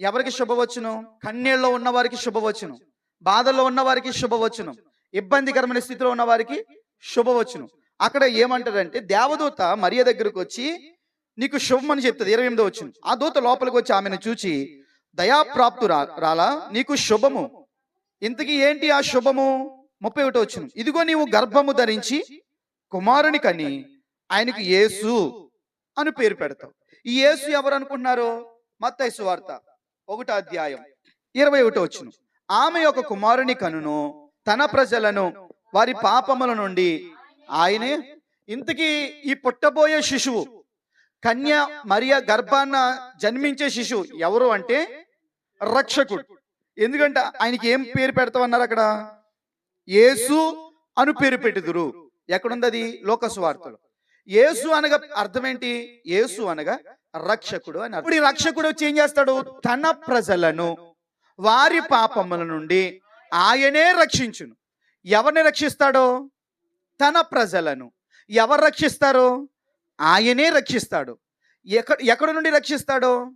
ఎవరికి శుభవచ్చును? కన్నీళ్ళలో ఉన్నవారికి శుభవచనం శుభవచ్చును. బాధల్లో ఉన్నవారికి శుభవచనం శుభవచ్చును. ఇబ్బందికరమైన స్థితిలో ఉన్నవారికి శుభవచనం శుభవచ్చును. అక్కడ ఏమంటారంటే దేవదూత మరియ దగ్గరకు వచ్చి నీకు శుభం అని చెప్తుంది. ఇరవై ఎనిమిదో వచ్చింది ఆ దూత లోపలికి వచ్చి ఆమెను చూచి దయాప్రాప్తు రా రాలా నీకు శుభము. ఇంతకీ ఏంటి ఆ శుభము? ముప్పై ఒకటో వచ్చింది ఇదిగో నీవు గర్భము ధరించి కుమారుని కని ఆయనకు యేసు అని పేరు పెడతావు. ఈ యేసు ఎవరు అనుకుంటున్నారు? మత్తైసు వార్త ఒకటో అధ్యాయం. ఇరవై ఒకటో వచ్చిన ఆమె యొక్క కుమారుని కనును తన ప్రజలను వారి పాపముల నుండి ఆయనే ఇంతకీ ఈ పుట్టబోయే శిశువు కన్య మరియ గర్భాన్న జన్మించే శిశువు ఎవరు అంటే రక్షకుడు. ఎందుకంటే ఆయనకి ఏం పేరు పెడతామన్నారు అక్కడ? యేసు అను పేరు పెట్టుదురు. ఎక్కడుంది అది? లోకసు వార్తలు. యేసు అనగా అర్థం ఏంటి? యేసు అనగా రక్షకుడు అని ఇప్పుడు ఈ రక్షకుడు వచ్చి ఏం చేస్తాడు? తన ప్రజలను వారి పాపముల నుండి ఆయనే రక్షించును. ఎవరిని రక్షిస్తాడో? తన ప్రజలను. ఎవరు రక్షిస్తారు? ఆయనే రక్షిస్తాడు. ఎక్కడ ఎక్కడ నుండి రక్షిస్తాడో?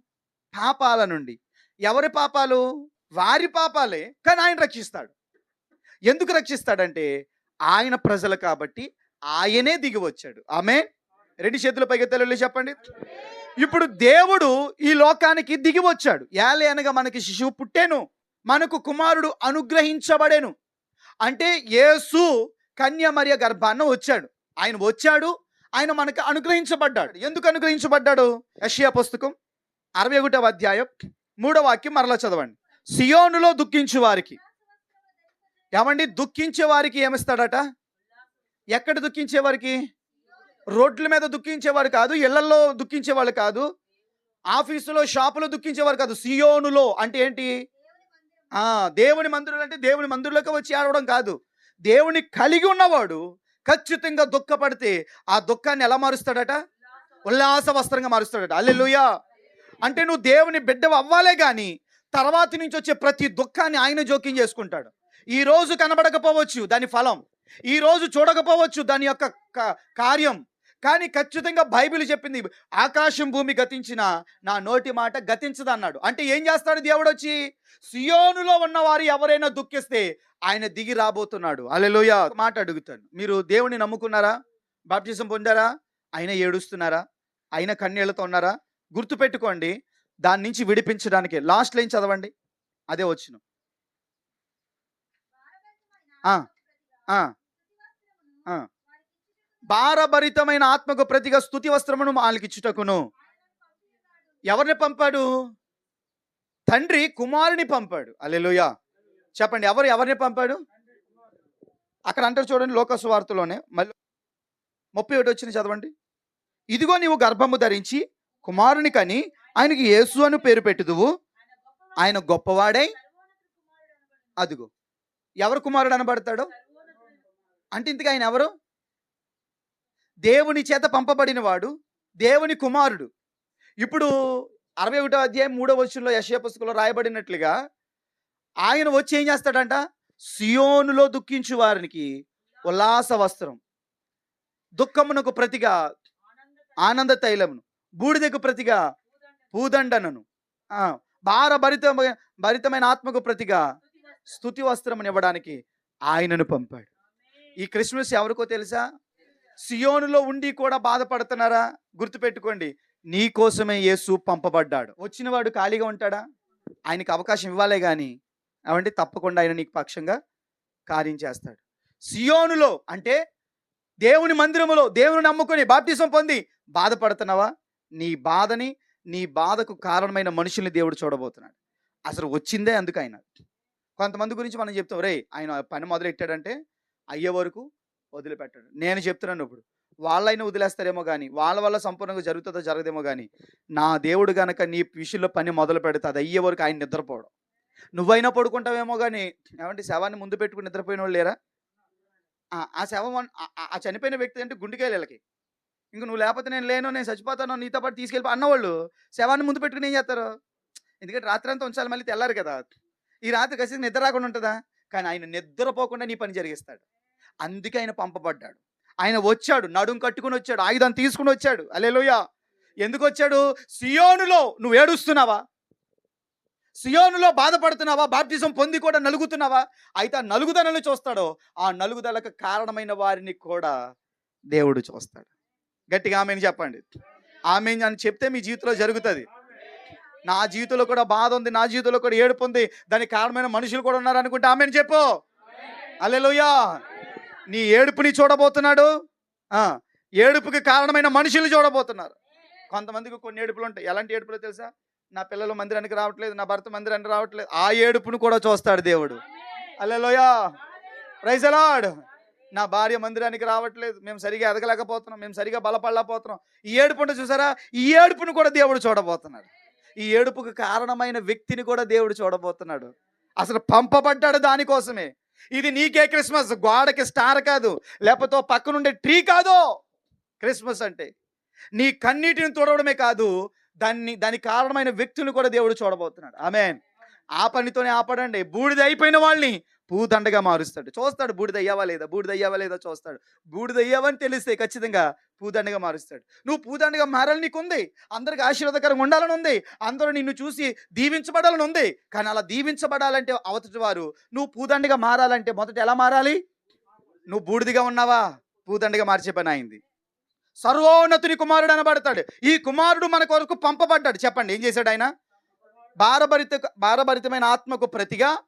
పాపాల నుండి. ఎవరి పాపాలు? వారి పాపాలే కానీ ఆయన రక్షిస్తాడు. ఎందుకు రక్షిస్తాడంటే ఆయన ప్రజలు కాబట్టి ఆయనే దిగి వచ్చాడు. ఆమె రెండు చేతుల పైకి తెల్లి చెప్పండి. ఇప్పుడు దేవుడు ఈ లోకానికి దిగి వచ్చాడు. ఏలే అనగా మనకి శిశువు పుట్టేను మనకు కుమారుడు అనుగ్రహించబడేను. అంటే యేసు కన్య గర్భాన్న వచ్చాడు. ఆయన వచ్చాడు ఆయన మనకు అనుగ్రహించబడ్డాడు. ఎందుకు అనుగ్రహించబడ్డాడు? యషియా పుస్తకం అరవై ఒకటవ అధ్యాయం మూడవ వాక్యం మరలా చదవండి. సియోనులో దుఃఖించు వారికి. ఏమండి? దుఃఖించే వారికి ఏమిస్తాడట? ఎక్కడ దుఃఖించే వారికి? రోడ్ల మీద దుఃఖించేవారు కాదు ఇళ్ళలో దుఃఖించేవాళ్ళు కాదు ఆఫీసులో షాపులో దుఃఖించేవారు కాదు. సియోనులో అంటే ఏంటి? దేవుని మందిరులు అంటే దేవుని మందిరులోకి వచ్చి ఆడవడం కాదు. దేవుని కలిగి ఉన్నవాడు ఖచ్చితంగా దుఃఖపడితే ఆ దుఃఖాన్ని ఎలా మారుస్తాడట? ఉల్లాస వస్త్రంగా మారుస్తాడట. అల్లెలుయా అంటే నువ్వు దేవుని బిడ్డ అవ్వాలే కానీ తర్వాత నుంచి వచ్చే ప్రతి దుఃఖాన్ని ఆయన జోక్యం చేసుకుంటాడు. ఈ రోజు కనబడకపోవచ్చు దాని ఫలం. ఈ రోజు చూడకపోవచ్చు దాని యొక్క క- కార్యం. కానీ ఖచ్చితంగా బైబిల్ చెప్పింది ఆకాశం భూమి గతించిన నా నోటి మాట గతించదన్నాడు. అంటే ఏం చేస్తాడు దేవుడు వచ్చి సియోనులో ఉన్నవారు ఎవరైనా దుఃఖిస్తే ఆయన దిగి రాబోతున్నాడు. అలెలోయ మాట అడుగుతాను. మీరు దేవుని నమ్ముకున్నారా? బాప్టిజం పొందారా? ఆయన ఏడుస్తున్నారా? ఆయన కన్నీళ్ళతో ఉన్నారా? గుర్తుపెట్టుకోండి దాని నుంచి విడిపించడానికి. లాస్ట్ లైన్ చదవండి? అదే వచ్చిన ఆ, ఆ, ఆ. భారభరితమైన ఆత్మకు ప్రతిగా స్థుతి వస్త్రమును ఆలకిచ్చుటకును ఎవరిని పంపాడు? తండ్రి కుమారుని పంపాడు. అలెలుయా చెప్పండి ఎవరు ఎవరిని పంపాడు? అక్కడ అంటారు చూడండి లోకసు వార్తలోనే. మళ్ళీ ముప్పై ఒకటి వచ్చింది చదవండి. ఇదిగో నీవు గర్భము ధరించి కుమారుని కని ఆయనకి యేసు అని పేరు పెట్టుదువు. ఆయన గొప్పవాడై అదిగో. ఎవరు కుమారుడు అనబడతాడు? అంటే ఇంతగా ఆయన ఎవరు? దేవుని చేత పంపబడినవాడు దేవుని కుమారుడు. ఇప్పుడు అరవై ఒకటో అధ్యాయం మూడో వచ్చంలో యశయ పుస్తకంలో రాయబడినట్లుగా ఆయన వచ్చి ఏం చేస్తాడంట? సియోనులో దుఃఖించు వారికి ఉల్లాస వస్త్రం దుఃఖమునకు ప్రతిగా ఆనంద తైలమును బూడిదకు ప్రతిగా పూదండనను భారభరిత భరితమైన ఆత్మకు ప్రతిగా స్థుతి వస్త్రమును ఇవ్వడానికి ఆయనను పంపాడు. ఈ క్రిస్మస్ ఎవరికో తెలుసా? సియోనులో ఉండి కూడా బాధపడుతున్నారా? గుర్తుపెట్టుకోండి నీ కోసమే యేసు పంపబడ్డాడు. వచ్చినవాడు ఖాళీగా ఉంటాడా? ఆయనకి అవకాశం ఇవ్వాలే కానీ అవంటే తప్పకుండా ఆయన నీకు పక్షంగా కార్యం చేస్తాడు. సియోనులో అంటే దేవుని మందిరములో దేవుని నమ్ముకొని బాప్తిసం పొంది బాధపడుతున్నావా? నీ బాధని నీ బాధకు కారణమైన మనుషుల్ని దేవుడు చూడబోతున్నాడు. అసలు వచ్చిందే అందుకు ఆయన. కొంతమంది గురించి మనం చెప్తాం రే ఆయన పని మొదలెట్టాడంటే అయ్యే వరకు వదిలిపెట్టాడు. నేను చెప్తున్నాను ఇప్పుడు. వాళ్ళైనా వదిలేస్తారేమో కానీ వాళ్ళ వల్ల సంపూర్ణంగా జరుగుతుందో జరగదేమో కానీ నా దేవుడు గనక నీ విషయంలో పని మొదలు పెడితే అది అయ్యే వరకు ఆయన నిద్రపోవడం నువ్వైనా పడుకుంటావేమో కానీ ఏమంటే శవాన్ని ముందు పెట్టుకుని నిద్రపోయిన వాళ్ళు లేరా? ఆ- శవం ఆ- చనిపోయిన వ్యక్తి అంటే గుండెకాయలకి ఇంక నువ్వు లేకపోతే నేను లేను నేను చచ్చిపోతాను నీతో పాటు తీసుకెళ్ళి అన్నవాళ్ళు శవాన్ని ముందు పెట్టుకుని ఏం చేస్తారు? ఎందుకంటే రాత్రి అంతా ఉంచాలి మళ్ళీ తెల్లారు కదా. ఈ రాత్రి కసి నిద్ర రాకుండా ఉంటుందా? కానీ ఆయన నిద్రపోకుండా నీ పని జరిగిస్తాడు. అందుకే ఆయన పంపబడ్డాడు. ఆయన వచ్చాడు నడుం కట్టుకుని వచ్చాడు ఆయుధం తీసుకుని వచ్చాడు. అలేలోయ ఎందుకు వచ్చాడు? సియోనులో నువ్వు ఏడుస్తున్నావా? సియోనులో బాధపడుతున్నావా? బాప్టిజం పొంది కూడా నలుగుతున్నావా? అయితే ఆ నలుగుదలను చూస్తాడో ఆ నలుగుదలకు కారణమైన వారిని కూడా దేవుడు చూస్తాడు. గట్టిగా ఆమెను చెప్పండి. ఆమె అని చెప్తే మీ జీవితంలో జరుగుతుంది. నా జీవితంలో కూడా బాధ ఉంది నా జీవితంలో కూడా ఏడుపు ఉంది. దానికి కారణమైన మనుషులు కూడా ఉన్నారు అనుకుంటే ఆమెను చెప్పు. అల్లెలుయా నీ ఏడుపుని చూడబోతున్నాడు. ఆ, ఏడుపుకి కారణమైన మనుషులు చూడబోతున్నారు. కొంతమందికి కొన్ని ఏడుపులు ఉంటాయి. ఎలాంటి ఏడుపులు తెలుసా? నా పిల్లలు మందిరానికి రావట్లేదు నా భర్త మందిరానికి రావట్లేదు. ఆ ఏడుపును కూడా చూస్తాడు దేవుడు. అల్లెలోయా రైజ్ అలాడ్ నా భార్య మందిరానికి రావట్లేదు. మేము సరిగా ఎదగలేకపోతున్నాం. మేము సరిగా బలపడలేకపోతున్నాం. ఈ ఏడుపు ఉంటే చూసారా? ఈ ఏడుపును కూడా దేవుడు చూడబోతున్నాడు. ఈ ఏడుపుకు కారణమైన వ్యక్తిని కూడా దేవుడు చూడబోతున్నాడు. అసలు పంపబడ్డాడు దానికోసమే. ఇది నీకే క్రిస్మస్ గోడకి స్టార్ కాదు లేకపోతే పక్కనుండే ట్రీ కాదు. క్రిస్మస్ అంటే నీ కన్నీటిని తుడవడమే కాదు దాన్ని దానికి కారణమైన వ్యక్తులను కూడా దేవుడు చూడబోతున్నాడు. ఆమె ఆ పనితోనే ఆపడండి. బూడిద అయిపోయిన వాళ్ళని పూదండగా మారుస్తాడు. చూస్తాడు బూడిద అయ్యావా లేదా? బూడిద అయ్యావా లేదా? చూస్తాడు. బూడిద అయ్యావని తెలిస్తే ఖచ్చితంగా పూదండగా మారుస్తాడు. నువ్వు పూదండగా మారాలని నీకు ఉంది అందరికి ఆశీర్వాదకరంగా ఉండాలని ఉంది అందరూ నిన్ను చూసి దీవించబడాలని ఉంది కానీ అలా దీవించబడాలంటే అవతటి వారు నువ్వు పూదండగా మారాలంటే మొదట ఎలా మారాలి? నువ్వు బూడిదిగా ఉన్నావా? పూదండగా మార్చే పని అయింది. సర్వోన్నతుని కుమారుడు అనబడతాడు. ఈ కుమారుడు మన కొరకు పంపబడ్డాడు. చెప్పండి ఏం చేశాడు ఆయన? భారభరిత భారభరితమైన ఆత్మకు ప్రతిగా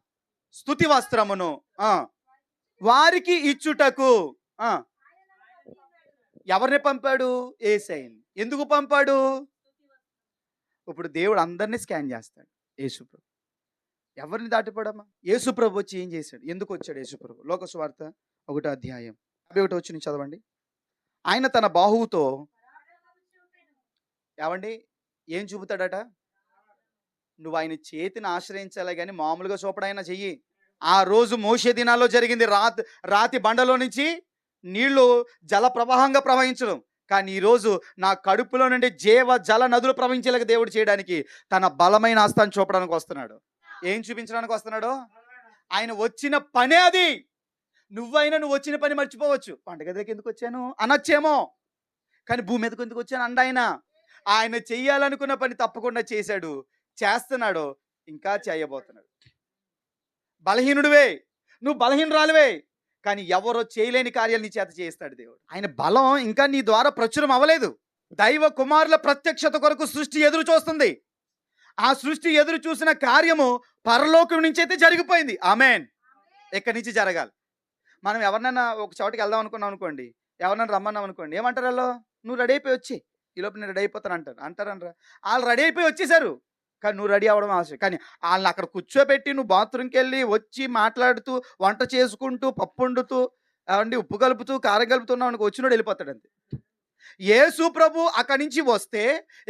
స్థుతి వస్త్రమును ఆ, వారికి ఇచ్చుటకు. ఆ, ఎవరిని పంపాడు? ఏసైన్. ఎందుకు పంపాడు? ఇప్పుడు దేవుడు అందరినీ స్కాన్ చేస్తాడు. యేసుప్రభు ఎవరిని దాటిపోడమ్మా? యేసుప్రభు వచ్చి ఏం చేశాడు? ఎందుకు వచ్చాడు యేసుప్రభు లోకస్వార్త ఒకటో అధ్యాయం. అవి ఒకటి వచ్చి చదవండి. ఆయన తన బాహువుతో ఏమండి? ఏం చూపుతాడట? నువ్వు ఆయన చేతిని ఆశ్రయించాలి కానీ మామూలుగా చూపడైనా చెయ్యి. ఆ రోజు మోసే దినాల్లో జరిగింది రాతి రాతి బండలో నుంచి నీళ్ళు జల ప్రవాహంగా ప్రవహించడం. కానీ ఈరోజు నా కడుపులో నుండి జీవ జల నదులు ప్రవహించేలాగా దేవుడు చేయడానికి తన బలమైన ఆస్థాన్ని చూపడానికి వస్తున్నాడు. ఏం చూపించడానికి వస్తున్నాడు? ఆయన వచ్చిన పనే అది. నువ్వైనా నువ్వు వచ్చిన పని మర్చిపోవచ్చు. పండగ దగ్గరికి ఎందుకు వచ్చాను? అనొచ్చేమో. కానీ భూమి మీదకి ఎందుకు వచ్చాను? అండ ఆయన ఆయన చెయ్యాలనుకున్న పని తప్పకుండా చేశాడు. చేస్తున్నాడు ఇంకా చేయబోతున్నాడు. బలహీనుడివే నువ్వు బలహీనరాలువే కానీ ఎవరో చేయలేని కార్యాలు నీ చేత చేస్తాడు దేవుడు. ఆయన బలం ఇంకా నీ ద్వారా ప్రచురం అవ్వలేదు. దైవ కుమారుల ప్రత్యక్షత కొరకు సృష్టి ఎదురు చూస్తుంది. ఆ సృష్టి ఎదురు చూసిన కార్యము పరలోకం నుంచి అయితే జరిగిపోయింది. ఆమెన్. ఎక్కడి నుంచి జరగాలి. మనం ఎవరినైనా ఒక చోటికి వెళ్దాం అనుకున్నాం అనుకోండి ఎవరినైనా రమ్మన్నాం అనుకోండి ఏమంటారు వాళ్ళు? నువ్వు రెడీ అయిపోయి వచ్చి. ఈ నేను రెడీ అయిపోతాను అంటారు. అంటారంటారా వాళ్ళు రెడీ అయిపోయి వచ్చేసారు. కానీ నువ్వు రెడీ అవ్వడం అవసరం కానీ వాళ్ళని అక్కడ కూర్చోబెట్టి నువ్వు బాత్రూమ్కి వెళ్ళి వచ్చి మాట్లాడుతూ వంట చేసుకుంటూ పప్పు వండుతూ అవండి ఉప్పు కలుపుతూ కారం కలుపుతున్నావు అనుకో వచ్చినోడు వెళ్ళిపోతాడు అంతే. యేసు ప్రభు అక్కడి నుంచి వస్తే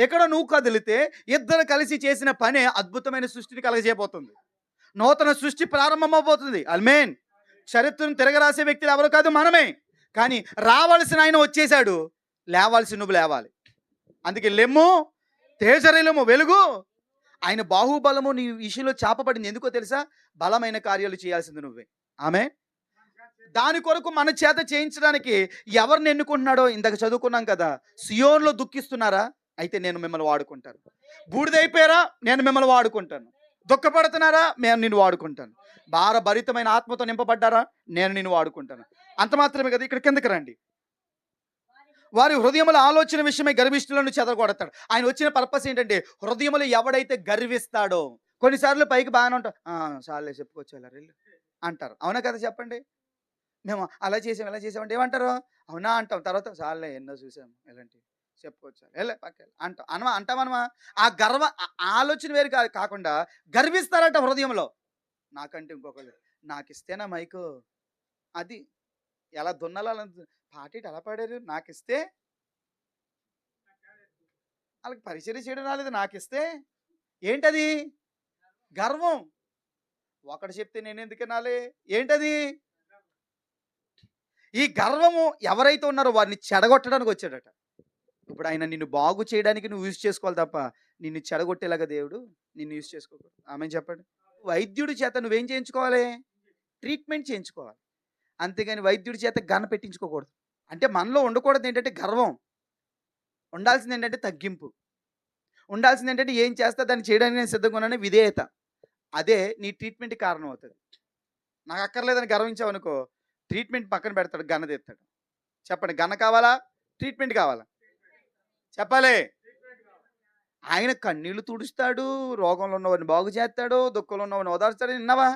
ఎక్కడ నువ్వు కదిలితే ఇద్దరు కలిసి చేసిన పనే అద్భుతమైన సృష్టిని కలగజేయబోతుంది. నూతన సృష్టి ప్రారంభమవబోతుంది అల్మేన్ చరిత్రను తిరగరాసే వ్యక్తులు ఎవరు కాదు మనమే. కానీ రావాల్సిన ఆయన వచ్చేసాడు లేవాల్సి నువ్వు లేవాలి. అందుకే లెమ్ము తేజరేలము వెలుగు. ఆయన బాహుబలము నీ విషయంలో చేపబడింది. ఎందుకో తెలుసా? బలమైన కార్యాలు చేయాల్సింది నువ్వే. ఆమె దాని కొరకు మన చేత చేయించడానికి ఎవరిని ఎన్నుకుంటున్నాడో ఇందాక చదువుకున్నాం కదా సియోన్లో దుఃఖిస్తున్నారా? అయితే నేను మిమ్మల్ని వాడుకుంటాను. బూడిదైపోయారా? నేను మిమ్మల్ని వాడుకుంటాను. దుఃఖపడుతున్నారా? నేను నిన్ను వాడుకుంటాను. భారభరితమైన ఆత్మతో నింపబడ్డారా? నేను నిన్ను వాడుకుంటాను. అంత మాత్రమే కదా ఇక్కడ కిందకి రండి. వారి హృదయముల ఆలోచన విషయమై గర్విష్ఠులను చెదరగొడతాడు. ఆయన వచ్చిన పర్పస్ ఏంటంటే హృదయములు ఎవడైతే గర్విస్తాడో. కొన్నిసార్లు పైకి బాగానే ఉంటాం. "ఆ, చాలే చెప్పుకోవచ్చు అంటారు. అవునా కదా చెప్పండి? మేము అలా చేసాం ఇలా చేసామంటే ఏమంటారు? అవునా అంటాం. తర్వాత చాలే ఎన్నో చూసాం ఇలాంటివి. చెప్పుకోవచ్చు వెళ్ళే పక్క అంటాం. అనమా అంటామనమా ఆ గర్వ ఆలోచన వేరు కాదు కాకుండా గర్విస్తారట హృదయంలో. నాకంటే ఇంకొకరు నాకు ఇస్తేనా మైకు? అది ఎలా దున్నలా పార్టీ ఎలా పాడారు నాకు ఇస్తే వాళ్ళకి పరిచయం చేయడం రాలేదు నాకు ఇస్తే ఏంటది? గర్వం. ఒకటి చెప్తే నేను ఎందుకు వినాలి? ఏంటది? ఈ గర్వము ఎవరైతే ఉన్నారో వారిని చెడగొట్టడానికి వచ్చాడట. ఇప్పుడు ఆయన నిన్ను బాగు చేయడానికి నువ్వు యూజ్ చేసుకోవాలి తప్ప నిన్ను చెడగొట్టేలాగా దేవుడు నిన్ను యూజ్ చేసుకోకూడదు. ఆమె చెప్పండి? వైద్యుడి చేత నువ్వేం చేయించుకోవాలి? ట్రీట్మెంట్ చేయించుకోవాలి. అంతేగాని వైద్యుడి చేత గన పెట్టించుకోకూడదు. అంటే మనలో ఉండకూడదు ఏంటంటే గర్వం. ఉండాల్సింది ఏంటంటే తగ్గింపు. ఉండాల్సింది ఏంటంటే ఏం చేస్తా దాన్ని చేయడానికి నేను సిద్ధంగా ఉన్నాను విధేయత. అదే నీ ట్రీట్మెంట్ కారణం అవుతుంది నాకు అక్కర్లేదని గర్వించావనుకో ట్రీట్మెంట్ పక్కన పెడతాడు గన్న తెస్తాడు. చెప్పండి గన కావాలా? ట్రీట్మెంట్ కావాలా? చెప్పాలి. ఆయన కన్నీళ్ళు తుడుస్తాడు రోగంలో ఉన్నవాడిని బాగు చేస్తాడు దుఃఖంలో ఉన్నవాడిని ఓదార్స్తాడు. విన్నావా?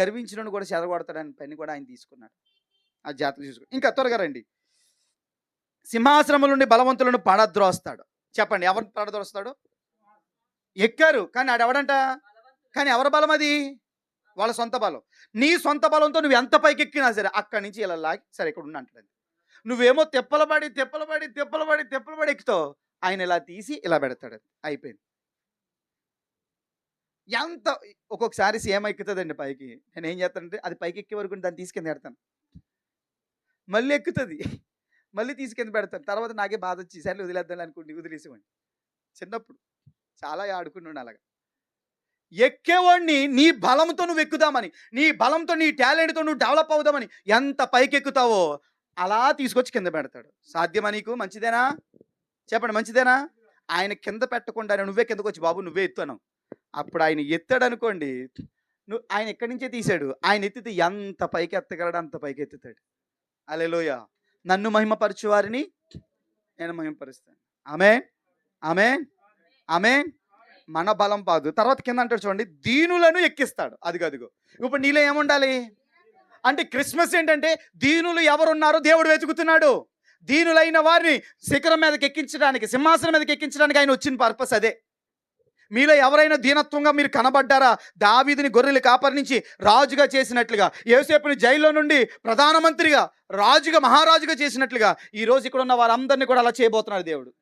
గర్వించిన కూడా చెదగొడతాడని పని కూడా ఆయన తీసుకున్నాడు. ఆ జాతర చూసుకో ఇంకా త్వరగా రండి. సింహాసనముల నుండి బలవంతులను పడద్రోస్తాడు. చెప్పండి ఎవరు పడద్రోస్తాడు? ఎక్కారు. కానీ ఆడెవడంట? కానీ ఎవరి బలం అది? వాళ్ళ సొంత బలం. నీ సొంత బలంతో నువ్వు ఎంత పైకి ఎక్కినా సరే అక్కడి నుంచి ఇలా లాగి సరే ఇక్కడ ఉన్న అంటాడు నువ్వేమో తెప్పలబడి తెప్పలబడి తెప్పలబడి తెప్పలబడి ఎక్కుతావు. ఆయన ఇలా తీసి ఇలా పెడతాడు అయిపోయింది. ఎంత ఒక్కొక్కసారి సీఎం ఎక్కుతుందండి పైకి. నేను ఏం చేస్తానంటే అది పైకి ఎక్కే వరకు దాన్ని తీసుకెళ్ళి పెడతాను మళ్ళీ ఎక్కుతుంది. మళ్ళీ తీసుకెళ్ళి పెడతాను. తర్వాత నాకే బాధ వచ్చి సరే వదిలేద్దాం అనుకోండి వదిలేసేవాడిని. చిన్నప్పుడు చాలా ఆడుకున్నాను అలాగా. ఎక్కేవాడిని నీ బలంతో నువ్వు ఎక్కుదామని నీ బలంతో నీ టాలెంట్తో నువ్వు డెవలప్ అవుదామని ఎంత పైకి ఎక్కుతావో అలా తీసుకొచ్చి కింద పెడతాడు. సాధ్యమా నీకు? మంచిదేనా? చెప్పండి మంచిదేనా? ఆయన కింద పెట్టకుండా నువ్వే కిందకు వచ్చి బాబు నువ్వే ఎత్తాను అప్పుడు ఆయన ఎత్తాడు అనుకోండి నువ్వు ఆయన ఎక్కడి నుంచే తీశాడు? ఆయన ఎత్తితే ఎంత పైకి ఎత్తగలడు అంత పైకి ఎత్తుతాడు. అలెలోయ నన్ను మహిమపరచు వారిని నేను మహిమపరుస్తాను. ఆమె ఆమె ఆమె మన బలం పాదు. తర్వాత కింద అంటాడు చూడండి దీనులను ఎక్కిస్తాడు. అదిగో అదిగో. ఇప్పుడు నీలో ఏముండాలి? అంటే క్రిస్మస్ ఏంటంటే దీనులు ఎవరున్నారో దేవుడు వెతుకుతున్నాడు. దీనులైన వారిని శిఖరం మీదకి ఎక్కించడానికి సింహాసనం మీదకి ఎక్కించడానికి ఆయన వచ్చిన పర్పస్ అదే. మీలో ఎవరైనా దీనత్వంగా మీరు కనబడ్డారా? దావీదిని గొర్రెలు కాపరి నుంచి రాజుగా చేసినట్లుగా ఏసేపుని జైల్లో నుండి ప్రధానమంత్రిగా రాజుగా మహారాజుగా చేసినట్లుగా ఈ రోజు ఇక్కడ ఉన్న వారందరినీ కూడా అలా చేయబోతున్నాడు దేవుడు.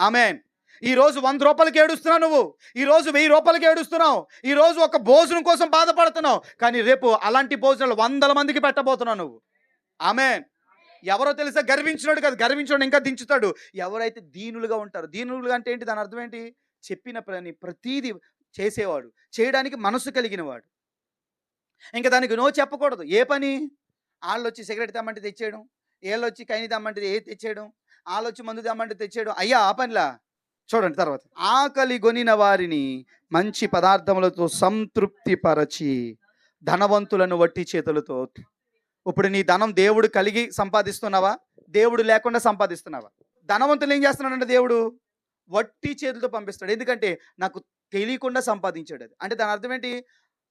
ఆమెన్. ఈరోజు వంద రూపాయలకి ఏడుస్తున్నావు నువ్వు. ఈ రోజు వెయ్యి రూపాయలకి ఏడుస్తున్నావు. ఈ రోజు ఒక భోజనం కోసం బాధపడుతున్నావు. కానీ రేపు అలాంటి భోజనాలు వందల మందికి పెట్టబోతున్నావు నువ్వు. ఆమెన్. ఎవరో తెలుసా? గర్వించినాడు కదా. గర్వించడం ఇంకా దించుతాడు. ఎవరైతే దీనులుగా ఉంటారు దీనులుగా అంటే ఏంటి? దాని అర్థం ఏంటి? చెప్పిన పని ప్రతీది చేసేవాడు. చేయడానికి మనసు కలిగినవాడు. ఇంకా దానికి నో చెప్పకూడదు. ఏ పని? వాళ్ళు వచ్చి సిగరెట్ తెమ్మంటే తెచ్చేయడం. వీళ్ళు వచ్చి కైని తెమ్మంటే ఏ తెచ్చేయడం. వాళ్ళు వచ్చి మందు తెమ్మంటే తెచ్చేయడం. అయ్యా ఆ పనిలా? చూడండి తర్వాత. ఆకలి గొనిన వారిని మంచి పదార్థములతో సంతృప్తి పరచి ధనవంతులను వట్టి చేతులతో ఇప్పుడు నీ ధనం దేవుడు కలిగి సంపాదిస్తున్నావా? దేవుడు లేకుండా సంపాదిస్తున్నావా? ధనవంతులు ఏం చేస్తున్నాడంటే దేవుడు? వట్టి చేతులతో పంపిస్తాడు. ఎందుకంటే నాకు తెలియకుండా సంపాదించాడు అది. అంటే దాని అర్థం ఏంటి?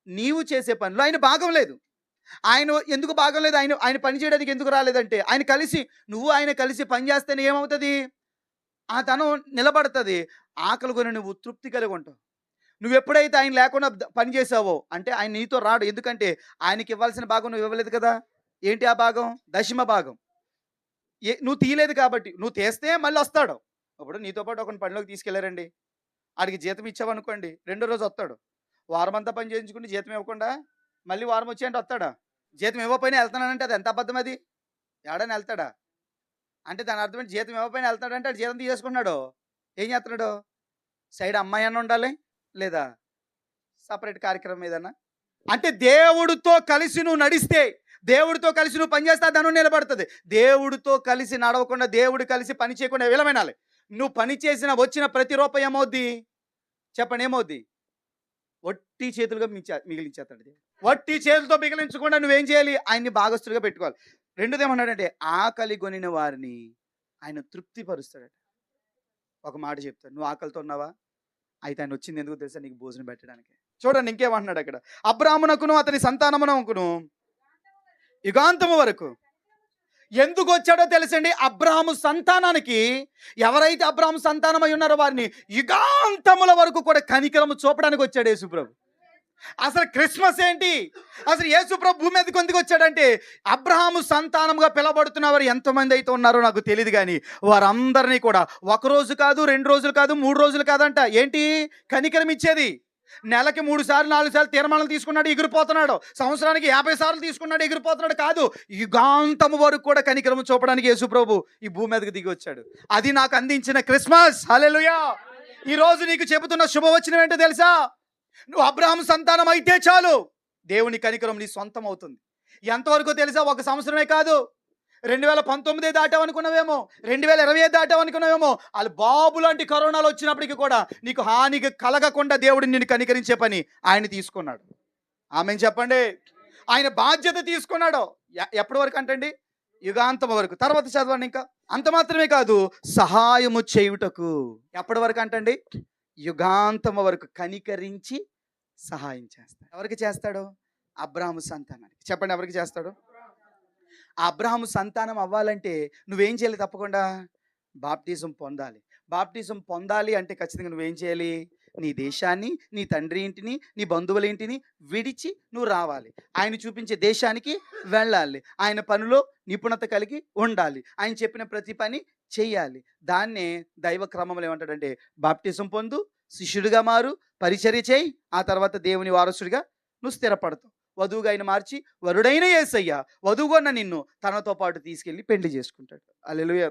నీవు చేసే పనిలో ఆయన భాగం లేదు. ఆయన ఎందుకు భాగం లేదు? ఆయన ఆయన పని చేయడానికి ఎందుకు రాలేదంటే ఆయన కలిసి నువ్వు ఆయన కలిసి పని చేస్తేనే ఏమవుతుంది? ఆ ధనం నిలబడుతుంది. ఆకలి కొని నువ్వు తృప్తి కలిగి ఉంటావు నువ్వు ఎప్పుడైతే ఆయన లేకుండా పని చేసావో అంటే ఆయన నీతో రాడు. ఎందుకంటే ఆయనకి ఇవ్వాల్సిన భాగం నువ్వు ఇవ్వలేదు కదా? ఏంటి ఆ భాగం? దశమ భాగం. ఏ నువ్వు తీయలేదు కాబట్టి నువ్వు తీస్తే మళ్ళీ వస్తాడు ఇప్పుడు నీతో పాటు ఒక పనిలోకి తీసుకెళ్ళారండి. ఆడికి జీతం ఇచ్చావనుకోండి రెండో రోజు వస్తాడు. వారం అంతా పని చేయించుకుంటే జీతం ఇవ్వకుండా మళ్ళీ వారం వచ్చి అంటే వస్తాడా? జీతం ఇవ్వకపోయినా వెళ్తున్నానంటే అది ఎంత అబద్ధం అది? ఏడని వెళ్తాడా? అంటే దాని అర్థం ఏంటి? జీతం ఇవ్వకపోయినా వెళ్తాడంటే ఆడు జీతం తీసేసుకున్నాడు ఏం చేస్తున్నాడు? సైడ్ అమ్మాయి అన్న ఉండాలి లేదా సపరేట్ కార్యక్రమం ఏదన్నా? అంటే దేవుడితో కలిసి నువ్వు నడిస్తే దేవుడితో కలిసి నువ్వు పనిచేస్తా ఆ ధనం నిలబడుతుంది. దేవుడితో కలిసి నడవకుండా దేవుడు కలిసి పని చేయకుండా విలమైనాలి నువ్వు పని చేసిన వచ్చిన ప్రతి రూపాయి ఏమవుద్ది? చెప్పండి ఏమవుద్ది? వట్టి చేతులుగా మించా మిగిలించేస్తాడు వట్టి చేతులతో మిగిలించకుండా నువ్వేం చేయాలి? ఆయన్ని భాగస్తులుగా పెట్టుకోవాలి. రెండోది ఏమన్నాడంటే ఆకలి కొనిన వారిని ఆయన తృప్తిపరుస్తాడట. ఒక మాట చెప్తాడు. నువ్వు ఆకలితో ఉన్నావా? అయితే ఆయన వచ్చింది ఎందుకు తెలుసా? నీకు భోజనం పెట్టడానికి. చూడండి ఇంకేమంటున్నాడు అక్కడ. అబ్రాహ్మణకును అతని సంతానమునకును యుగాంతము వరకు ఎందుకు వచ్చాడో తెలుసండి? అబ్రాహము సంతానానికి. ఎవరైతే అబ్రాహము సంతానమై ఉన్నారో వారిని యుగాంతముల వరకు కూడా కనికరము చూపడానికి వచ్చాడు యేసుప్రభు అసలు క్రిస్మస్ ఏంటి? అసలు యేసుప్రభు భూమి మీదకి ఎందుకు వచ్చాడంటే అబ్రహాము సంతానంగా పిలబడుతున్న వారు ఎంతమంది అయితే ఉన్నారో నాకు తెలియదు కానీ వారందరినీ కూడా ఒక రోజు కాదు రెండు రోజులు కాదు మూడు రోజులు కాదంట. ఏంటి? కనికరం ఇచ్చేది. నెలకి మూడు సార్లు నాలుగు సార్లు తీర్మానాలు తీసుకున్నాడు ఎగిరిపోతున్నాడు. సంవత్సరానికి యాభై సార్లు తీసుకున్నాడు ఎగిరిపోతున్నాడు కాదు. యుగాంతము వరకు కూడా కనికరము చూపడానికి యేసుప్రభు ఈ భూమి మీదకి దిగి వచ్చాడు. అది నాకు అందించిన క్రిస్మస్. హలెలుయా ఈ రోజు నీకు చెబుతున్న శుభవచనం ఏంటో తెలుసా? నువ్వు అబ్రహం సంతానం అయితే చాలు. దేవుని కనికరం నీ సొంతం అవుతుంది. ఎంతవరకు తెలుసా? ఒక సంవత్సరమే కాదు. రెండు వేల పంతొమ్మిదే దాటావనుకున్నావేమో రెండు వేల ఇరవై దాటావనుకున్నావేమో వాళ్ళు బాబు లాంటి కరోనాలు వచ్చినప్పటికీ కూడా నీకు హానికి కలగకుండా దేవుడు నిన్ను కనికరించే పని ఆయన తీసుకున్నాడు. ఆమె చెప్పండి? ఆయన బాధ్యత తీసుకున్నాడు. ఎ- ఎప్పటి వరకు అంటండి? యుగాంతం వరకు. తర్వాత చదవండి ఇంకా. అంత మాత్రమే కాదు సహాయము చేయుటకు. ఎప్పటి వరకు అంటండి? యుగాంతం వరకు కనికరించి సహాయం చేస్తాడు. ఎవరికి చేస్తాడు? అబ్రాహ్మ సంతానానికి. చెప్పండి ఎవరికి చేస్తాడు? ఆ సంతానం అవ్వాలంటే నువ్వేం చేయాలి తప్పకుండా? బాప్టిజం పొందాలి. బాప్టిజం పొందాలి అంటే ఖచ్చితంగా నువ్వేం చేయాలి? నీ దేశాన్ని నీ తండ్రి ఇంటిని నీ బంధువుల ఇంటిని విడిచి నువ్వు రావాలి. ఆయన చూపించే దేశానికి వెళ్ళాలి. ఆయన పనిలో నిపుణత కలిగి ఉండాలి. ఆయన చెప్పిన ప్రతి పని చెయ్యాలి దాన్నే దైవ క్రమంలో ఏమంటాడంటే బాప్టిజం పొందు శిష్యుడిగా మారు పరిచర్య చేయి ఆ తర్వాత దేవుని వారసుడిగా నువ్వు స్థిరపడతావు. వధువుగా ఆయన మార్చి వరుడైన ఏసయ్య వధువుగొన్న నిన్ను తనతో పాటు తీసుకెళ్ళి పెళ్ళి చేసుకుంటాడు. అల్లెలుయ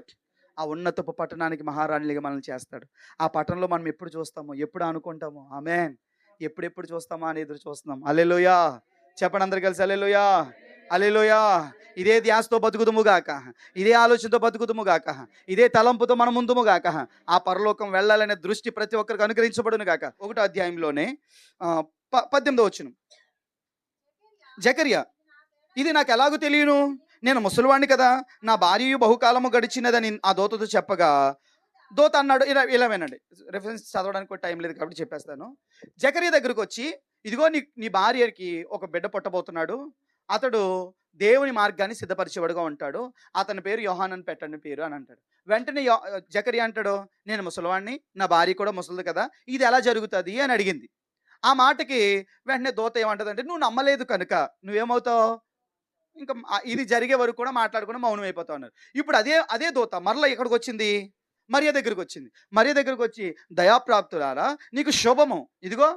ఆ ఉన్నతపు పట్టణానికి మహారాణిగా మనల్ని చేస్తాడు. ఆ పట్టణంలో మనం ఎప్పుడు చూస్తామో ఎప్పుడు అనుకుంటామో ఆమెన్. ఎప్పుడెప్పుడు చూస్తామా అని ఎదురు చూస్తున్నాం. అల్లెలుయా చెప్పండి అందరు కలిసి అల్లెలుయా అల్లెలుయా ఇదే ధ్యాసతో బతుకుదుము గాక. ఇదే ఆలోచనతో బతుకుదుము గాక. ఇదే తలంపుతో మన ముందుము గాక. ఆ పరలోకం వెళ్ళాలనే దృష్టి ప్రతి ఒక్కరికి అనుగ్రహించబడును గాక. ఒకటో అధ్యాయంలోనే ఆ, ప- పద్దెనిమిదో వచ్చును జకర్య ఇది నాకు ఎలాగో తెలియను? నేను ముసలివాణ్ణి కదా నా భార్య బహుకాలము గడిచినదని ఆ దోతతో చెప్పగా దోత అన్నాడు ఇలా ఇలా వినండి. రెఫరెన్స్ చదవడానికి టైం లేదు కాబట్టి చెప్పేస్తాను. జకరియా దగ్గరకు వచ్చి ఇదిగో నీ నీ భార్యకి ఒక బిడ్డ పుట్టబోతున్నాడు. అతడు దేవుని మార్గాన్ని సిద్ధపరిచేవాడుగా ఉంటాడు. అతని పేరు యోహాన్ అని పెట్టండి పేరు అని అంటాడు. వెంటనే యో- అంటాడు నేను ముసలివాణ్ణి నా భార్య కూడా ముసలిది కదా ఇది ఎలా జరుగుతుంది అని అడిగింది. ఆ మాటకి వెంటనే దోత ఏమంటదంటే నువ్వు నమ్మలేదు కనుక నువ్వేమవుతావు? ఇంకా ఇది జరిగే వరకు కూడా మాట్లాడుకుని మౌనం అయిపోతావు అన్నారు. ఇప్పుడు అదే అదే దోత మరలా ఇక్కడికి వచ్చింది మరియ దగ్గరికి వచ్చింది మరియ దగ్గరికి వచ్చి దయాప్రాప్తురారా నీకు శుభము. ఇదిగో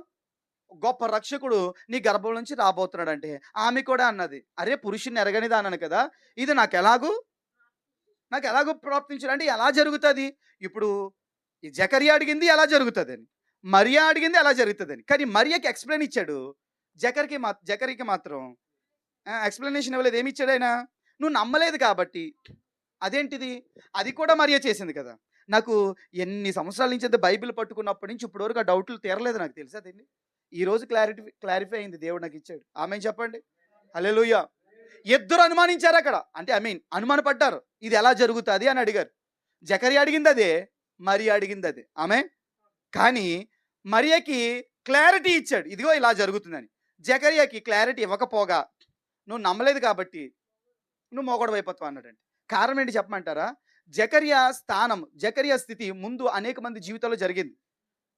గొప్ప రక్షకుడు నీ గర్భం నుంచి రాబోతున్నాడంటే ఆమె కూడా అన్నది. అరే పురుషుని ఎరగనిదా అన్నాను కదా ఇది నాకు ఎలాగూ నాకు ఎలాగో ప్రాప్తించాడు అంటే ఎలా జరుగుతుంది? ఇప్పుడు ఈ జకరియా అడిగింది ఎలా జరుగుతుంది అని మరియా అడిగింది అలా జరుగుతుందని. కానీ మరియకి ఎక్స్ప్లెయిన్ ఇచ్చాడు. జకర్కి మా జకరికి మాత్రం. ఎక్స్ప్లెనేషన్ ఇవ్వలేదు. ఏమి ఇచ్చాడు ఆయన? నువ్వు నమ్మలేదు కాబట్టి. అదేంటిది? అది కూడా మరియా చేసింది కదా. నాకు ఎన్ని సంవత్సరాల నుంచి అయితే బైబిల్ పట్టుకున్నప్పటి నుంచి ఇప్పటి వరకు ఆ డౌట్లు తీరలేదు నాకు తెలుసా దీన్ని? ఈ రోజు క్లారిటీ క్లారిఫై అయింది. దేవుడు నాకు ఇచ్చాడు. ఆమె చెప్పండి. హల్లెలూయ. ఇద్దరు అనుమానించారు అక్కడ. అంటే ఐ మీన్ అనుమానపడ్డారు. ఇది ఎలా జరుగుతుంది అని అడిగారు. జకరి అడిగింది అదే మరి అడిగింది అదే. ఆమె కానీ మరియకి క్లారిటీ ఇచ్చాడు. ఇదిగో ఇలా జరుగుతుందని. జకరియాకి క్లారిటీ ఇవ్వకపోగా నువ్వు నమ్మలేదు కాబట్టి నువ్వు మోగొడవ అయిపోతావు అన్నాడండి. కారణం ఏంటి చెప్పమంటారా? జకరియా స్థానం జకరియా స్థితి ముందు అనేక మంది జీవితాల్లో జరిగింది.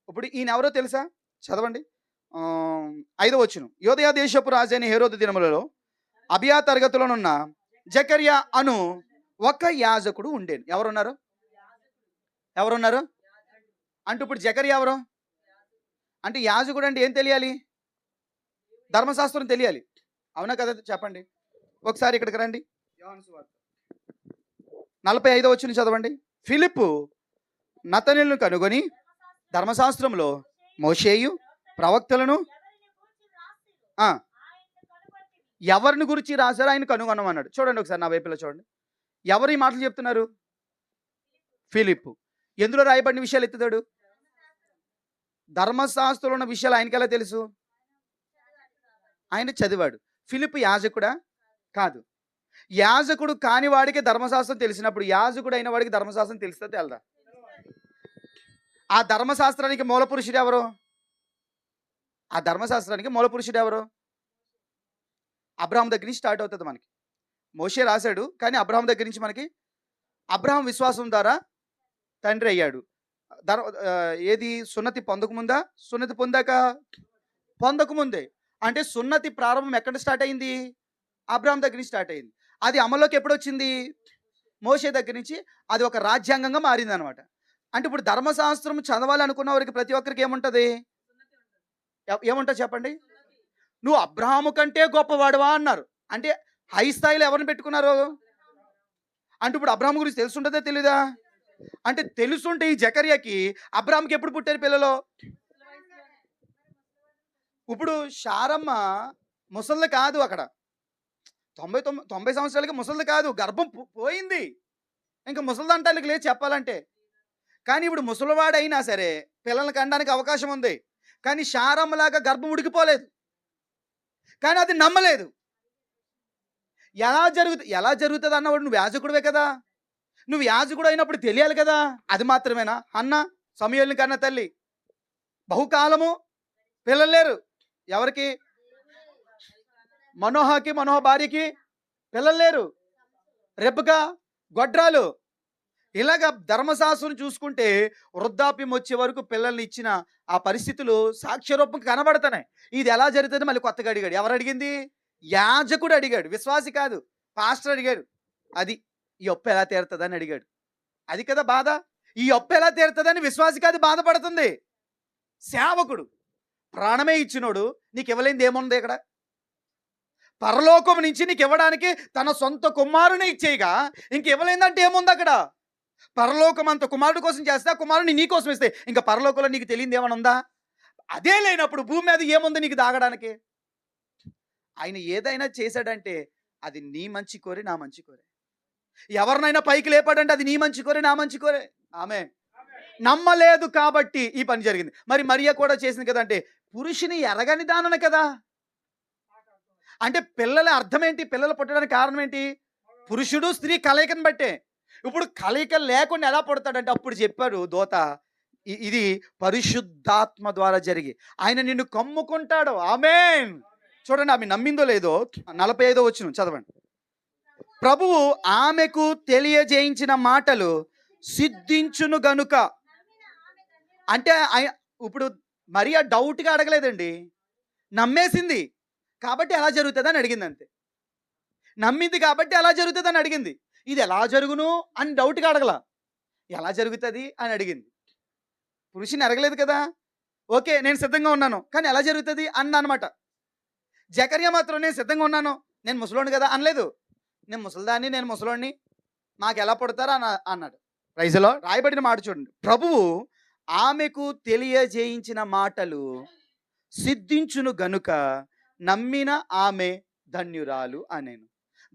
ఇప్పుడు ఈయన ఎవరో తెలుసా? చదవండి. ఐదో వచ్చును యోదయ దేశపు రాజైన హేరోద దినములలో అభియా తరగతిలోనున్న జకరియా అను ఒక యాజకుడు ఉండేను. ఎవరున్నారు? ఎవరున్నారు? అంటే ఇప్పుడు జకరియా ఎవరు? అంటే యాజకుడు అంటే ఏం తెలియాలి? ధర్మశాస్త్రం తెలియాలి. అవునా కదా చెప్పండి. ఒకసారి ఇక్కడికి రండి. నలభై ఐదో వచ్చిన చదవండి. ఫిలిప్పు నతనిలను కనుగొని ధర్మశాస్త్రంలో మోషేయు ప్రవక్తలను ఎవరిని గురించి రాశారో ఆయన కనుగొనమన్నాడు. చూడండి ఒకసారి నా వైపులో చూడండి. ఎవరు ఈ మాటలు చెప్తున్నారు? ఫిలిప్పు. ఎందులో రాయబడిన విషయాలు ఎత్తుతాడు? ధర్మశాస్త్రంలో ఉన్న విషయాలు ఆయనకి ఎలా తెలుసు? ఆయన చదివాడు. ఫిలిప్ యాజకుడా? కాదు. యాజకుడు కాని వాడికి ధర్మశాస్త్రం తెలిసినప్పుడు యాజకుడు అయిన వాడికి ధర్మశాస్త్రం తెలిస్తే తెలదా? ఆ ధర్మశాస్త్రానికి మూల పురుషుడు ఎవరు? ఆ ధర్మశాస్త్రానికి మూల పురుషుడు ఎవరు? అబ్రహాం దగ్గర నుంచి స్టార్ట్ అవుతుంది మనకి. మోషే రాశాడు కానీ అబ్రహాం దగ్గర నుంచి మనకి అబ్రహాం విశ్వాసం ద్వారా తండ్రి అయ్యాడు. ధర్మ ఏది? సున్నతి పొందకముందా? సున్నతి పొందాక? పొందకముందే. అంటే సున్నతి ప్రారంభం ఎక్కడ స్టార్ట్ అయింది? అబ్రామ్ దగ్గర నుంచి స్టార్ట్ అయింది. అది అమల్లోకి ఎప్పుడు వచ్చింది మోషే దగ్గర నుంచి అది ఒక రాజ్యాంగంగా మారింది అనమాట అంటే ఇప్పుడు ధర్మశాస్త్రం చదవాలనుకున్న వారికి ప్రతి ఒక్కరికి ఏముంటుంది? ఏముంటుంది చెప్పండి? నువ్వు అబ్రాహము కంటే గొప్పవాడువా అన్నారు. అంటే హై స్థాయిలో ఎవరిని పెట్టుకున్నారు? అంటే ఇప్పుడు అబ్రాహం గురించి తెలుసుంటుందా తెలీదా? అంటే తెలుసుంటే ఈ జకర్యాకి అబ్రామ్కి ఎప్పుడు పుట్టారు పిల్లలు? ఇప్పుడు షారమ్మ ముసళ్ళు కాదు అక్కడ. తొంభై తొమ్మిది తొంభై సంవత్సరాలకి ముసలిది కాదు గర్భం పోయింది. ఇంకా ముసలిది అంటానికి లేదు చెప్పాలంటే. కానీ ఇప్పుడు ముసలివాడైనా సరే పిల్లల్ని కనడానికి అవకాశం ఉంది. కానీ షారమ్మలాగా గర్భం ఉడికిపోలేదు. కానీ అది నమ్మలేదు. ఎలా జరుగుతు ఎలా జరుగుతుంది అన్నవాడు నువ్వు యాజకుడివే కదా. నువ్వు యాజకుడు అయినప్పుడు తెలియాలి కదా? అది మాత్రమేనా? అన్న సమయాలను కన్న తల్లి. బహుకాలము పిల్లలు లేరు. ఎవరికి? మనోహకి మనోహ భార్యకి పిల్లలు లేరు. రెబ్బక గొడ్రాలు. ఇలాగ ధర్మశాస్త్రం చూసుకుంటే వృద్ధాప్యం వచ్చే వరకు పిల్లల్ని ఇచ్చిన ఆ పరిస్థితులు సాక్ష్యరూపం కనబడుతున్నాయి. ఇది ఎలా జరుగుతుంది మళ్ళీ కొత్తగా అడిగాడు. ఎవరు అడిగింది? యాజకుడు అడిగాడు. విశ్వాసి కాదు. పాస్టర్ అడిగాడు. అది ఈ ఒప్పు ఎలా తీరుతుందని అడిగాడు. అది కదా బాధ? ఈ ఒప్పు ఎలా తీరుతుందని విశ్వాసికి అది బాధపడుతుంది. సేవకుడు ప్రాణమే ఇచ్చినోడు నీకు ఇవ్వలేనిది ఏముంది ఇక్కడ? పరలోకం నుంచి నీకు ఇవ్వడానికి తన సొంత కుమారుని ఇచ్చేయగా ఇంక ఇవ్వలేదంటే ఏముంది అక్కడ? పరలోకం అంత కుమారుడు కోసం చేస్తే ఆ కుమారుని నీ కోసం ఇస్తే ఇంకా పరలోకంలో నీకు తెలియదు ఏమైనా ఉందా? అదే లేనప్పుడు భూమి మీద ఏముంది నీకు దాగడానికి? ఆయన ఏదైనా చేశాడంటే అది నీ మంచి కోరి నా మంచి కోరే. ఎవరినైనా పైకి లేపాడంటే అది నీ మంచి కోరే నా మంచి కోరే. ఆమె. నమ్మలేదు కాబట్టి ఈ పని జరిగింది. మరి మరియా కూడా చేసింది కదా అంటే పురుషుని ఎరగని దానన కదా. అంటే పిల్లల అర్థం ఏంటి? పిల్లలు పుట్టడానికి కారణం ఏంటి? పురుషుడు స్త్రీ కలయికను బట్టే. ఇప్పుడు కలయిక లేకుండా ఎలా పుడతాడంటే అప్పుడు చెప్పాడు దోత ఇది పరిశుద్ధాత్మ ద్వారా జరిగి ఆయన నిన్ను కమ్ముకుంటాడు. ఆమెన్. చూడండి ఆమె నమ్మిందో లేదో నలభై ఐదో వచ్చిన చదవండి. ప్రభువు ఆమెకు తెలియజేయించిన మాటలు సిద్ధించును గనుక. అంటే ఇప్పుడు ఇప్పుడు ఆ డౌట్గా అడగలేదండి. నమ్మేసింది. కాబట్టి ఎలా జరుగుతుందని అని అడిగింది అంతే నమ్మింది కాబట్టి ఎలా జరుగుతుందని అని అడిగింది. ఇది ఎలా జరుగును అని డౌట్గా అడగల. ఎలా జరుగుతుంది అని అడిగింది. పురుషుని అడగలేదు కదా. ఓకే నేను సిద్ధంగా ఉన్నాను. కానీ ఎలా జరుగుతుంది అన్న అనమాట జకర్య మాత్రం నేను సిద్ధంగా ఉన్నాను. నేను ముసలోడు కదా అనలేదు. నేను ముసలిదాన్ని నేను ముసలోడిని. నాకు ఎలా పుడతారో అన్న అన్నాడు. రైజులో రాయబడిన మాట చూడండి. ప్రభువు ఆమెకు తెలియజేయించిన మాటలు సిద్ధించును గనుక నమ్మిన ఆమె ధన్యురాలు అనేను.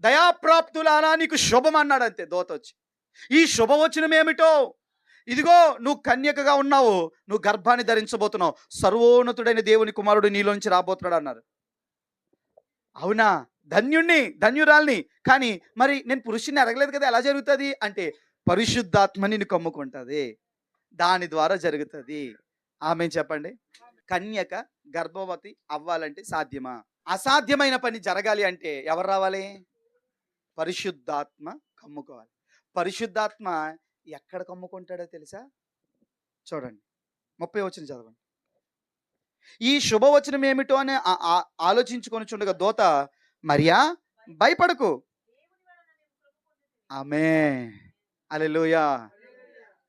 దయాప్రాప్తులారా నీకు శుభం అన్నాడు అంతే దోత వచ్చి. ఈ శుభవచనం ఏమిటో ఇదిగో నువ్వు కన్యకగా ఉన్నావు నువ్వు గర్భాన్ని ధరించబోతున్నావు. సర్వోన్నతుడైన దేవుని కుమారుడు నీలోంచి రాబోతున్నాడు అన్నారు. అవునా? ధన్యుణ్ణి ధన్యురాల్ని. కానీ మరి నేను పురుషుణ్ణి అడగలేదు కదా ఎలా జరుగుతుంది? అంటే పరిశుద్ధాత్మ నిన్ను కమ్ముకుంటుంది. దాని ద్వారా జరుగుతుంది. ఆమె చెప్పండి? కన్యక గర్భవతి అవ్వాలంటే సాధ్యమా? అసాధ్యమైన పని జరగాలి అంటే ఎవరు రావాలి? పరిశుద్ధాత్మ కమ్ముకోవాలి. పరిశుద్ధాత్మ ఎక్కడ కమ్ముకుంటాడో తెలుసా? చూడండి. ముప్పై వచ్చిన చదవండి. ఈ శుభవచనం ఏమిటో అని ఆ- ఆలోచించుకొని చుండగా దోత మరియా భయపడకు. ఆమె అలెలుయా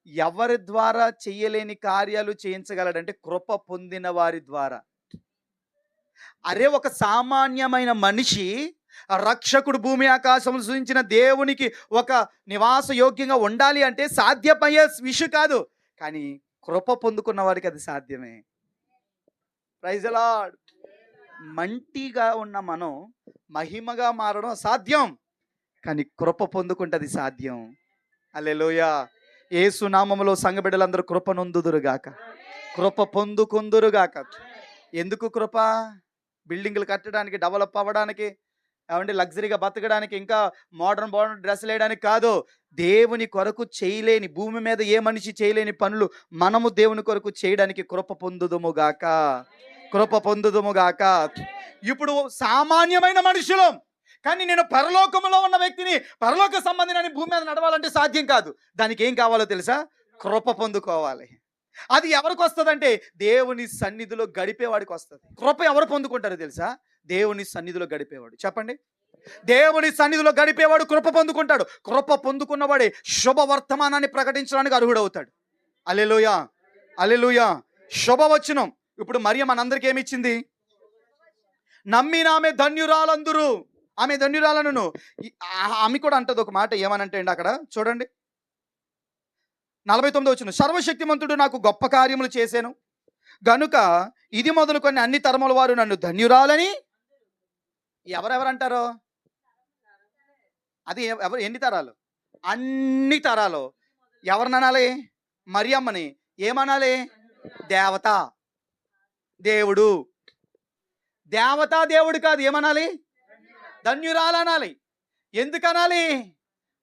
ఎవరి ద్వారా చేయలేని కార్యాలు చేయించగలడంటే కృప పొందిన వారి ద్వారా. అరే ఒక సామాన్యమైన మనిషి రక్షకుడు భూమి ఆకాశం సూచించిన దేవునికి ఒక నివాస యోగ్యంగా ఉండాలి అంటే సాధ్యమయ్యే విషయం కాదు. కానీ కృప పొందుకున్న వారికి అది సాధ్యమే. Praise lord. మంటిగా ఉన్న మనం మహిమగా మారడం సాధ్యం. కానీ కృప పొందుకుంటది సాధ్యం. అల్లెలోయ ఏసు నామములో సంగబిడ్డలందరూ కృప నొందుదురుగాక కృప పొందుకుందురుగాక ఎందుకు కృప? బిల్డింగ్లు కట్టడానికి డెవలప్ అవ్వడానికి ఏమంటే లగ్జరీగా బతకడానికి ఇంకా మోడర్న్ మోడర్న్ డ్రెస్ వేయడానికి కాదు. దేవుని కొరకు చేయలేని భూమి మీద ఏ మనిషి చేయలేని పనులు మనము దేవుని కొరకు చేయడానికి కృప పొందుదుముగాక కృప పొందుదుముగాక ఇప్పుడు సామాన్యమైన మనుషులం. కానీ నేను పరలోకంలో ఉన్న వ్యక్తిని పరలోక సంబంధించిన భూమి మీద నడవాలంటే సాధ్యం కాదు. దానికి ఏం కావాలో తెలుసా? కృప పొందుకోవాలి. అది ఎవరికి వస్తుందంటే దేవుని సన్నిధిలో గడిపేవాడికి వస్తుంది. కృప ఎవరు పొందుకుంటారో తెలుసా? దేవుని సన్నిధిలో గడిపేవాడు. చెప్పండి. దేవుని సన్నిధిలో గడిపేవాడు కృప పొందుకుంటాడు. కృప పొందుకున్నవాడే శుభ వర్తమానాన్ని ప్రకటించడానికి అర్హుడవుతాడు. Hallelujah hallelujah శుభవచనం. ఇప్పుడు మరియ మనందరికి ఏమి ఇచ్చింది నమ్మిన ఆమె ధన్యురాలందరూ. ఆమె ధన్యురాలను ఆమె కూడా అంటది ఒక మాట ఏమనంటే అండి అక్కడ? చూడండి. నలభై తొమ్మిది వచ్చిన సర్వశక్తిమంతుడు నాకు గొప్ప కార్యములు చేశాను. గనుక ఇది మొదలుకొని అన్ని తరముల వారు నన్ను ధన్యురాలని ఎవరెవరంటారు? అది ఎవ- ఎవరు ఎన్ని తరాలు? అన్ని తరాలు. ఎవరిననాలి? మరియమ్మని. ఏమనాలి? దేవత. దేవుడు. దేవతా దేవుడు కాదు ఏమనాలి? ధన్యురాలనాలి. ఎందుకనాలి?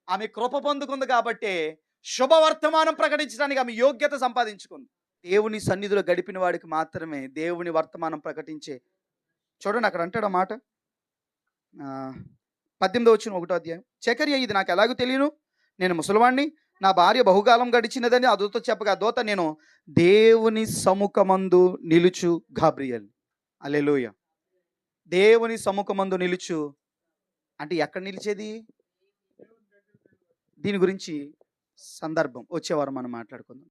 ఆమె కృప పొందుకుంది కాబట్టి శుభవర్తమానం ప్రకటించడానికి ఆమె యోగ్యత సంపాదించుకుంది. దేవుని సన్నిధిలో గడిపిన వాడికి మాత్రమే దేవుని వర్తమానం ప్రకటించే. చూడండి అక్కడ అంటాడు మాట. పద్దెనిమిదో వచ్చిన ఒకటో అధ్యాయం. చకర్య ఇది నాకు ఎలాగో తెలియను. నేను ముసలివాణ్ణి. నా భార్య బహుకాలం గడిచినదని ఆ దూత చెప్పగా ఆ దూత నేను దేవుని సముఖమందు నిలుచు గాబ్రియల్. అలెలుయ దేవుని సముఖమందు నిలుచు. అంటే ఎక్కడ నిలిచేది? దీని గురించి సందర్భం. వచ్చేవారు మనం మాట్లాడుకుందాం.